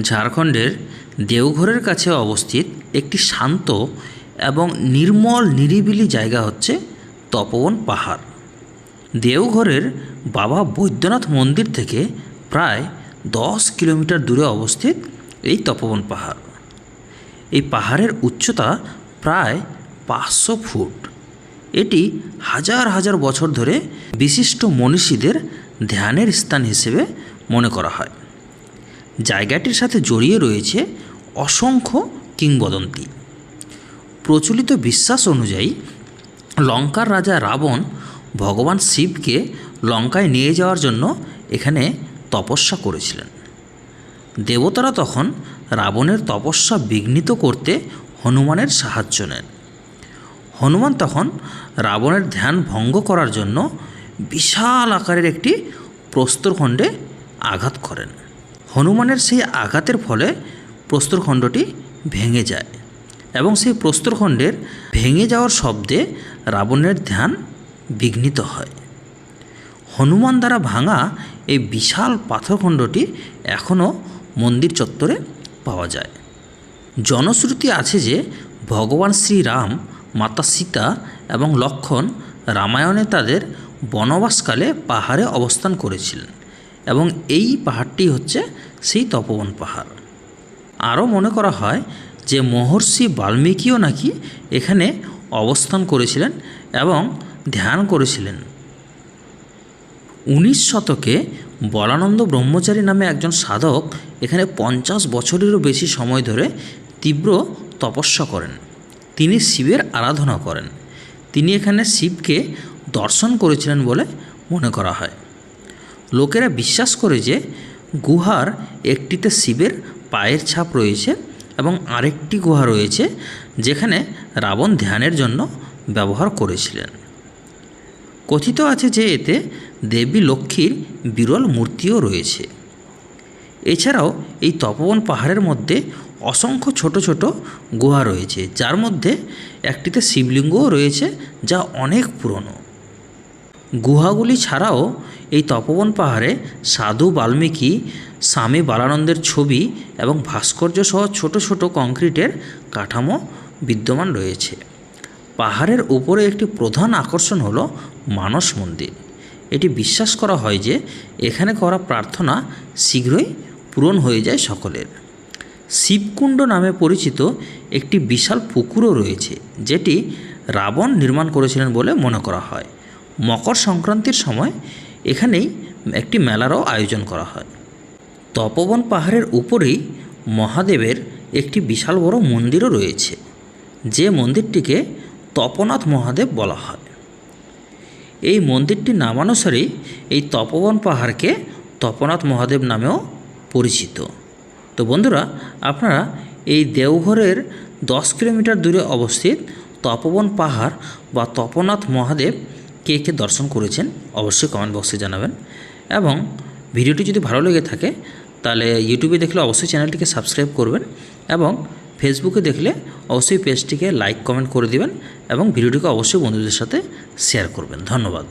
ঝাড়খণ্ডের দেওঘরের কাছে অবস্থিত একটি শান্ত এবং নির্মল নিরিবিলি জায়গা হচ্ছে তপবন পাহাড়। দেওঘরের বাবা বৈদ্যনাথ মন্দির থেকে প্রায় দশ কিলোমিটার দূরে অবস্থিত এই তপবন পাহাড়। এই পাহাড়ের উচ্চতা প্রায় পাঁচশো ফুট। এটি হাজার হাজার বছর ধরে বিশিষ্ট মনীষীদের ধ্যানের স্থান হিসেবে মনে করা হয়। জায়গাটির সাথে জড়িয়ে রয়েছে অসংখ্য কিংবদন্তি। প্রচলিত বিশ্বাস অনুযায়ী, লঙ্কার রাজা রাবণ ভগবান শিবকে লঙ্কায় নিয়ে যাওয়ার জন্য এখানে তপস্যা করেছিলেন। দেবতারা তখন রাবণের তপস্যা বিঘ্নিত করতে হনুমানের সাহায্য নেন। হনুমান তখন রাবণের ধ্যান ভঙ্গ করার জন্য বিশাল আকারের একটি প্রস্তরখণ্ডে আঘাত করেন। হনুমানের সেই আঘাতের ফলে প্রস্তরখণ্ডটি ভেঙে যায় এবং সেই প্রস্তরখণ্ডের ভেঙে যাওয়ার শব্দে রাবণের ধ্যান বিঘ্নিত হয়। হনুমান দ্বারা ভাঙা এই বিশাল পাথরখণ্ডটি এখনও মন্দির চত্বরে পাওয়া যায়। জনশ্রুতি আছে যে ভগবান শ্রীরাম, মাতা সীতা এবং লক্ষণ রামায়ণে তাদের বনবাসকালে পাহাড়ে অবস্থান করেছিলেন। এবং এই পাহাড়টি হচ্ছে সেই তপবন পাহাড়। আরও মনে করা হয় যে মহর্ষি বাল্মীকিও নাকি এখানে অবস্থান করেছিলেন এবং ধ্যান করেছিলেন। উনিশ শতকে বলানন্দ ব্রহ্মচারী নামে একজন সাধক এখানে পঞ্চাশ বছরেরও বেশি সময় ধরে তীব্র তপস্যা করেন। তিনি শিবের আরাধনা করেন। তিনি এখানে শিবকে দর্শন করেছিলেন বলে মনে করা হয়। লোকেরা বিশ্বাস করে যে গুহার একটিতে শিবের পায়ের ছাপ রয়েছে এবং আরেকটি গুহা রয়েছে যেখানে রাবণ ধ্যানের জন্য ব্যবহার করেছিলেন। কথিত আছে যে এতে দেবী লক্ষ্মীর বিরল মূর্তিও রয়েছে। এছাড়াও এই তপবন পাহাড়ের মধ্যে অসংখ্য ছোট ছোট গুহা রয়েছে, যার মধ্যে একটিতে শিবলিঙ্গও রয়েছে, যা অনেক পুরনো। গুহাগুলি ছাড়াও এই তপবন পাহাড়ে সাধু বাল্মীকি, স্বামী বালানন্দের ছবি এবং ভাস্কর্য সহ ছোট ছোট কংক্রিটের কাঠামো বিদ্যমান রয়েছে। পাহাড়ের উপরে একটি প্রধান আকর্ষণ হল মানস মন্দির। এটি বিশ্বাস করা হয় যে এখানে করা প্রার্থনা শীঘ্রই পূরণ হয়ে যায় সকলের। শিবকুণ্ড নামে পরিচিত একটি বিশাল পুকুরও রয়েছে, যেটি রাবণ নির্মাণ করেছিলেন বলে মনে করা হয়। মকর সংক্রান্তির সময় এখানেই একটি মেলারও আয়োজন করা হয়। তপবন পাহাড়ের উপরেই মহাদেবের একটি বিশাল বড় মন্দিরও রয়েছে, যে মন্দিরটিকে তপনাথ মহাদেব বলা হয়। এই মন্দিরটির নামানুসারেই এই তপবন পাহাড়কে তপনাথ মহাদেব নামেও পরিচিত। তো বন্ধুরা, আপনারা এই দেওঘরের দশ কিলোমিটার দূরে অবস্থিত তপবন পাহাড় বা তপনাথ মহাদেব কে কে দর্শন করেছেন অবশ্যই কমেন্ট বক্সে জানাবেন। এবং ভিডিওটি যদি ভালো লেগে থাকে, তাহলে ইউটিউবে দেখলে অবশ্যই চ্যানেলটিকে সাবস্ক্রাইব করবেন এবং ফেসবুকে দেখলে অবশ্যই পেজটিকে লাইক কমেন্ট করে দিবেন এবং ভিডিওটিকে অবশ্যই বন্ধুদের সাথে শেয়ার করবেন। ধন্যবাদ।